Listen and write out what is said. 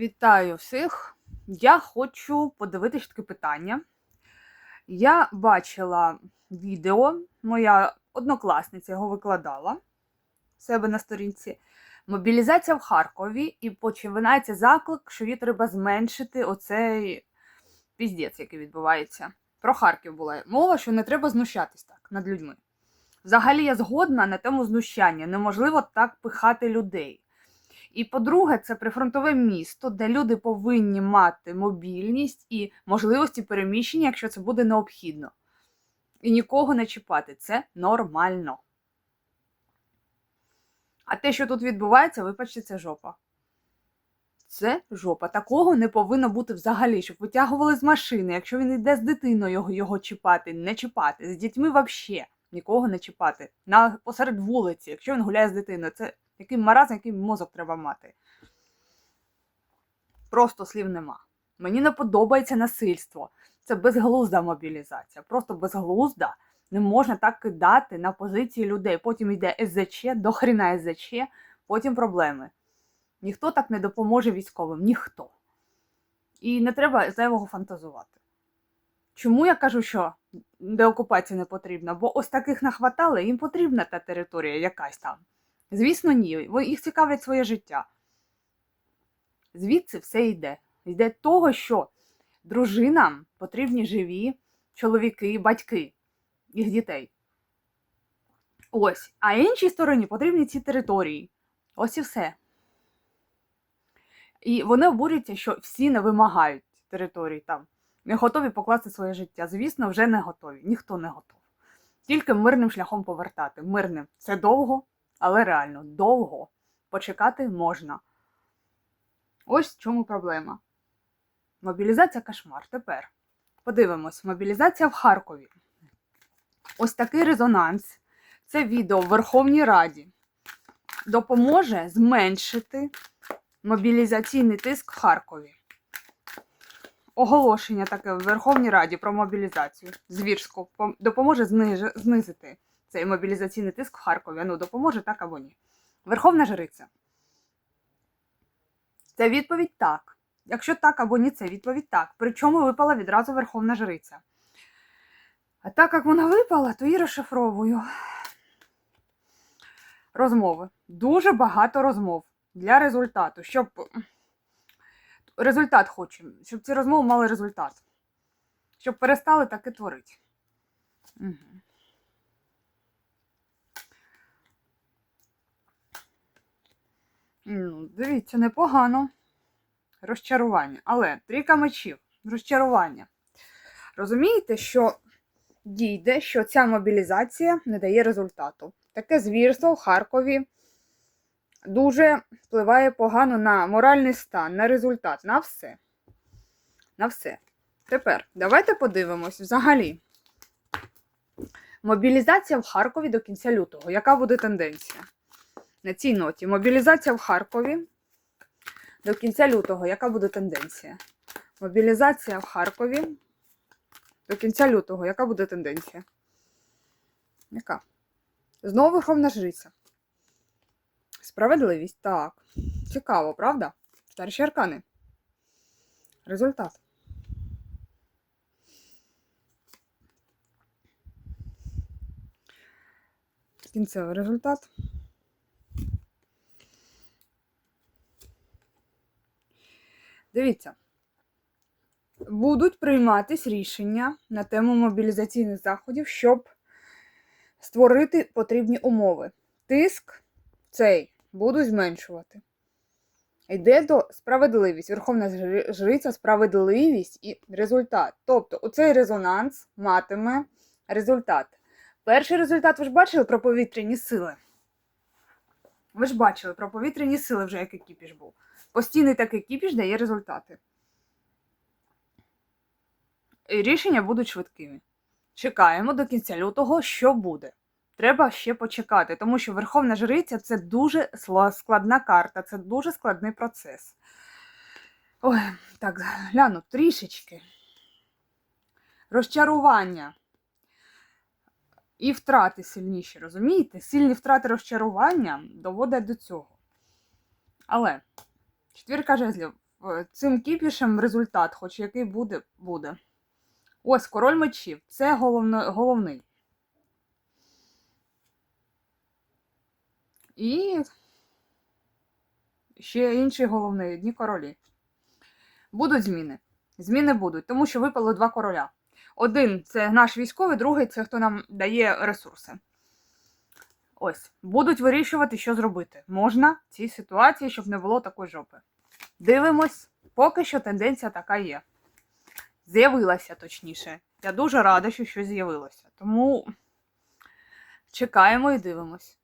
Вітаю всіх. Я хочу подивитися таке питання. Я бачила відео, моя однокласниця його викладала в себе на сторінці. Мобілізація в Харкові, і починається заклик, що її треба зменшити оцей піздець, який відбувається. Про Харків була мова, що не треба знущатись так над людьми. Взагалі, я згодна на тему знущання. Неможливо так пихати людей. І по-друге, це прифронтове місто, де люди повинні мати мобільність і можливості переміщення, якщо це буде необхідно. І нікого не чіпати. Це нормально. А те, що тут відбувається, вибачте, це жопа. Це жопа. Такого не повинно бути взагалі, щоб витягували з машини. Якщо він йде з дитиною його, його чіпати, не чіпати. З дітьми взагалі нікого не чіпати. На, посеред вулиці, якщо він гуляє з дитиною, це який маразм, який мозок треба мати. Просто слів нема. Мені не подобається насильство. Це безглузда мобілізація. Просто безглузда. Не можна так кидати на позиції людей. Потім йде СЗЧ, до хріна СЗЧ, потім проблеми. Ніхто так не допоможе військовим, ніхто. І не треба зайвого фантазувати. Чому я кажу, що деокупація не потрібна? Бо ось таких нахватали, їм потрібна та територія якась там. Звісно, ні. Їх цікавлять своє життя. Звідси все йде. Йде того, що дружинам потрібні живі чоловіки, батьки їх дітей. Ось. А іншій стороні потрібні ці території. Ось і все. І вони обурюються, що всі не вимагають території там. Не готові покласти своє життя. Звісно, вже не готові. Ніхто не готов. Тільки мирним шляхом повертати. Мирним. Це довго, але реально довго. Почекати можна. Ось в чому проблема. Мобілізація кошмар. Тепер подивимось: мобілізація в Харкові. Ось такий резонанс. Це відео в Верховній Раді допоможе зменшити мобілізаційний тиск в Харкові. Оголошення таке в Верховній Раді про мобілізацію. Звірську допоможе знизити цей мобілізаційний тиск в Харкові. Ну, допоможе так або ні. Верховна Жриця. Це відповідь так. Якщо так або ні, це відповідь так. Причому випала відразу Верховна Жриця. А так як вона випала, то і розшифровую. Розмови. Дуже багато розмов для результату. Щоб результат хочемо, щоб ці розмови мали результат. Щоб перестали таке творити. Угу. Дивіться, непогано. Розчарування. Але трійка мечів. Розчарування. Розумієте, що дійде, що ця мобілізація не дає результату. Таке звірство в Харкові дуже впливає погано на моральний стан, на результат, на все. На все. Тепер давайте подивимось взагалі. Мобілізація в Харкові до кінця лютого. Яка буде тенденція? На цій ноті. Мобілізація в Харкові до кінця лютого. Яка буде тенденція? Мобілізація в Харкові до кінця лютого. Яка буде тенденція? Яка? Знову Верховна Жриця. Справедливість. Так. Цікаво, правда? Старші аркани. Результат. Кінцевий результат. Дивіться. Будуть прийматись рішення на тему мобілізаційних заходів, щоб створити потрібні умови. Тиск цей буду зменшувати. Йде до справедливість. Верховна жриця, справедливість і результат. Тобто, оцей резонанс матиме результат. Перший результат, ви ж бачили про повітряні сили? Ви ж бачили про повітряні сили вже який кіпіш був. Постійний такий кіпіш дає результати. І рішення будуть швидкими. Чекаємо до кінця лютого, що буде. Треба ще почекати, тому що Верховна Жриця це дуже складна карта, це дуже складний процес. Ой, так, гляну трішечки. Розчарування. І втрати сильніші, розумієте? Сильні втрати розчарування доводять до цього. Але четвірка жезлів цим кіпішем результат, хоч який буде, буде. Ось король мечів. Це головно, головний. І ще інший головний, одні королі. Будуть зміни. Зміни будуть, тому що випало два короля. Один це наш військовий, другий це хто нам дає ресурси. Ось, будуть вирішувати, що зробити. Можна в цій ситуації, щоб не було такої жопи. Дивимось, поки що тенденція така є. З'явилася точніше. Я дуже рада, що щось з'явилося. Тому чекаємо і дивимось.